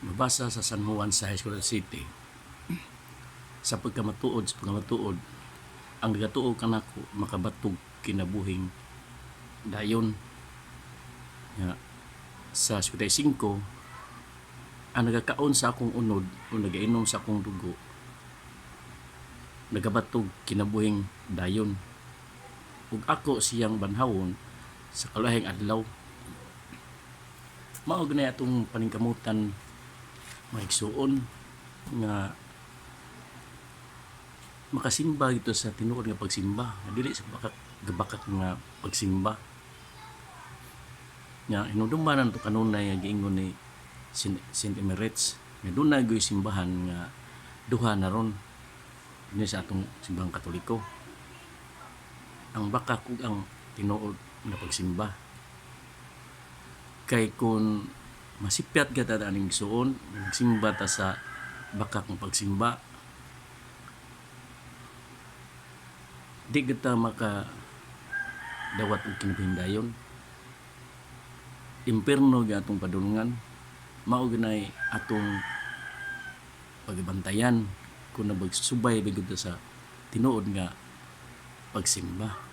mabasa sa San Juan sa Escolar City. Sa pagkamatuod sa pagkamatuod ang nagatuo kanako makabatog kinabuhing dayon. Nga sa 75 ang nagakaon sa akong unod o nagainom sa akong dugo nagabatog kinabuhing dayon. Ug ako siyang banhawon sa kalahing adlaw. Mao gani atong paningkamutan maigsuon nga makasimba gito sa tinuod nga pagsimba. Dili sa bakak gabakak nga pagsimba. Nga hinudumbanan to kanunay nga giingon ni Saint Emirates nga na gyud simbahan nga duha na ron. Ini sa atong simbahang katoliko. Ang bakak ug ang tinuod nga pagsimba. Kay kun masipyat ka ta aning suon. Nagsimba ta sa bakak ng pagsimba. Di kita maka dawat og kinabuhindayon imperno ga atong padulungan. Mao atong pagbantayan kung nabagsubay bigod sa tinuod nga pagsimba